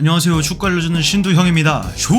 안녕하세요. 축구 알려주는 신두형입니다. 쇼!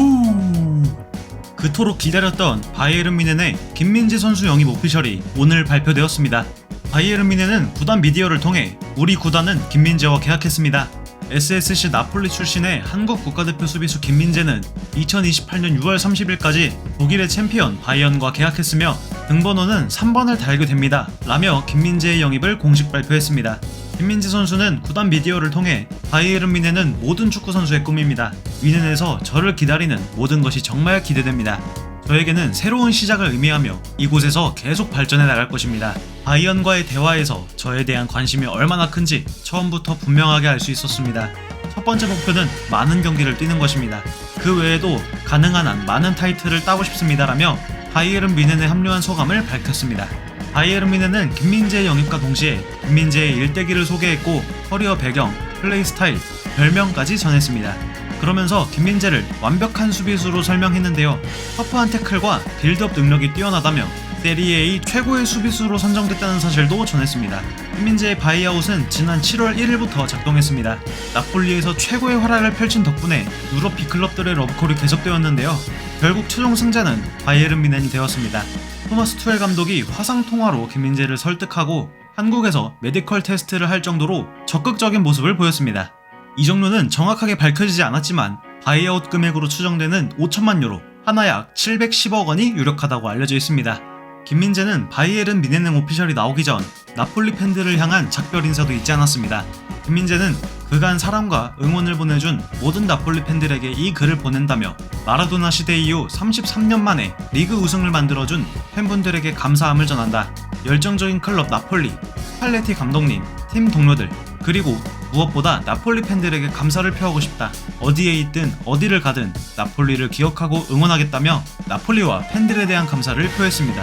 그토록 기다렸던 바이에른 미넨의 김민재 선수 영입 오피셜이 오늘 발표되었습니다. 바이에른 미넨은 구단 미디어를 통해 우리 구단은 김민재와 계약했습니다. SSC 나폴리 출신의 한국 국가대표 수비수 김민재는 2028년 6월 30일까지 독일의 챔피언 바이언과 계약했으며 등번호는 3번을 달게 됩니다. 라며 김민재의 영입을 공식 발표했습니다. 김민재 선수는 구단 미디어를 통해 바이에른 미넨은 모든 축구 선수의 꿈입니다. 미넨에서 저를 기다리는 모든 것이 정말 기대됩니다. 저에게는 새로운 시작을 의미하며 이곳에서 계속 발전해 나갈 것입니다. 바이언과의 대화에서 저에 대한 관심이 얼마나 큰지 처음부터 분명하게 알 수 있었습니다. 첫 번째 목표는 많은 경기를 뛰는 것입니다. 그 외에도 가능한 한 많은 타이틀을 따고 싶습니다라며 바이에른 미넨에 합류한 소감을 밝혔습니다. 바이에른 미넨은 김민재의 영입과 동시에 김민재의 일대기를 소개했고 커리어 배경, 플레이 스타일, 별명까지 전했습니다. 그러면서 김민재를 완벽한 수비수로 설명했는데요. 터프한 태클과 빌드업 능력이 뛰어나다며 세리에의 최고의 수비수로 선정됐다는 사실도 전했습니다. 김민재의 바이아웃은 지난 7월 1일부터 작동했습니다. 나폴리에서 최고의 활약을 펼친 덕분에 유럽 B클럽들의 러브콜이 계속되었는데요. 결국 최종 승자는 바이에른 미넨이 되었습니다. 토마스 투엘 감독이 화상 통화로 김민재를 설득하고 한국에서 메디컬 테스트를 할 정도로 적극적인 모습을 보였습니다. 이 정도는 정확하게 밝혀지지 않았지만 바이아웃 금액으로 추정되는 5천만 유로, 하나 약 710억 원이 유력하다고 알려져 있습니다. 김민재는 바이에른 미네넨 오피셜이 나오기 전 나폴리 팬들을 향한 작별 인사도 잊지 않았습니다. 김민재는 그간 사랑과 응원을 보내준 모든 나폴리 팬들에게 이 글을 보낸다며 마라도나 시대 이후 33년 만에 리그 우승을 만들어준 팬분들에게 감사함을 전한다. 열정적인 클럽 나폴리, 스팔레티 감독님, 팀 동료들, 그리고 무엇보다 나폴리 팬들에게 감사를 표하고 싶다. 어디에 있든 어디를 가든 나폴리를 기억하고 응원하겠다며 나폴리와 팬들에 대한 감사를 표했습니다.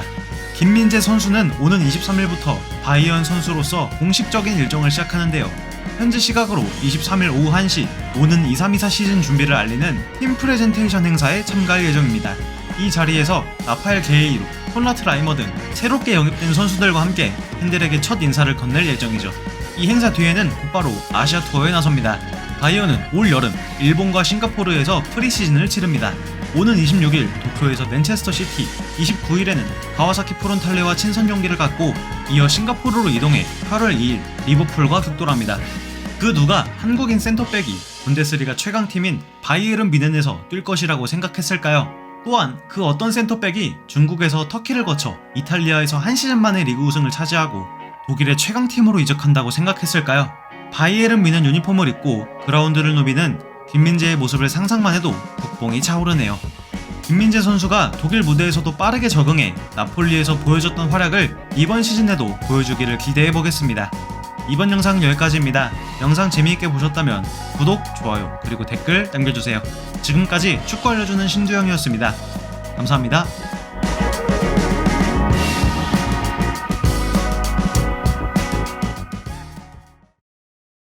김민재 선수는 오는 23일부터 바이언 선수로서 공식적인 일정을 시작하는데요. 현지 시각으로 23일 오후 1시 오는 2324 시즌 준비를 알리는 팀 프레젠테이션 행사에 참가할 예정입니다. 이 자리에서 라파엘 게이로, 콘라트 라이머 등 새롭게 영입된 선수들과 함께 팬들에게 첫 인사를 건넬 예정이죠. 이 행사 뒤에는 곧바로 아시아 투어에 나섭니다. 바이언은 올 여름 일본과 싱가포르에서 프리시즌을 치릅니다. 오는 26일 도쿄에서 맨체스터 시티, 29일에는 가와사키 프론탈레와 친선 경기를 갖고 이어 싱가포르로 이동해 8월 2일 리버풀과 득돌합니다. 그 누가 한국인 센터백이 분데스리가 최강팀인 바이에른 미넨에서 뛸 것이라고 생각했을까요? 또한 그 어떤 센터백이 중국에서 터키를 거쳐 이탈리아에서 한 시즌 만에 리그 우승을 차지하고 독일의 최강팀으로 이적한다고 생각했을까요? 바이에른 미넨 유니폼을 입고 그라운드를 누비는 김민재의 모습을 상상만 해도 국뽕이 차오르네요. 김민재 선수가 독일 무대에서도 빠르게 적응해 나폴리에서 보여줬던 활약을 이번 시즌에도 보여주기를 기대해 보겠습니다. 이번 영상 여기까지입니다. 영상 재미있게 보셨다면 구독, 좋아요, 그리고 댓글 남겨주세요. 지금까지 축구 알려주는 신두영이었습니다. 감사합니다.